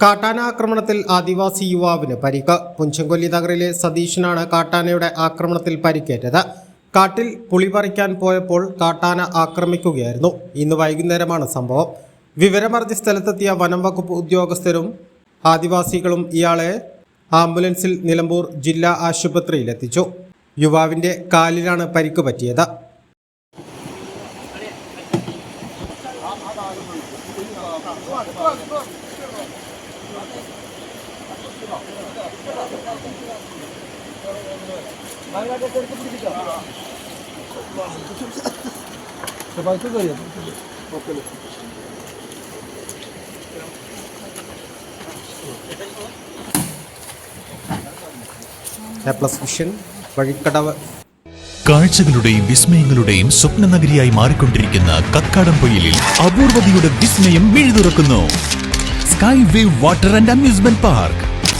കാട്ടാന ആക്രമണത്തിൽ ആദിവാസി യുവാവിന് പരിക്ക്. പുഞ്ചങ്കൊല്ലി നഗറിലെ സതീഷിനാണ് കാട്ടാനയുടെ ആക്രമണത്തിൽ പരിക്കേറ്റത്. കാട്ടിൽ പുളി പറിക്കാൻ പോയപ്പോൾ കാട്ടാന ആക്രമിക്കുകയായിരുന്നു. ഇന്ന് വൈകുന്നേരമാണ് സംഭവം. വിവരമറിഞ്ഞ സ്ഥലത്തെത്തിയ വനം വകുപ്പ് ഉദ്യോഗസ്ഥരും ആദിവാസികളും ഇയാളെ ആംബുലൻസിൽ നിലമ്പൂർ ജില്ലാ ആശുപത്രിയിൽ എത്തിച്ചു യുവാവിന്റെ കാലിലാണ് പരിക്ക് പറ്റിയത്. കാഴ്ചകളുടെയും വിസ്മയങ്ങളുടെയും സ്വപ്ന നഗരിയായി മാറിക്കൊണ്ടിരിക്കുന്ന കക്കാടംപൊയിലിൽ അപൂർവതയുടെ വിസ്മയം മിഴുതുറക്കുന്നു. Sky wave water and amusement park.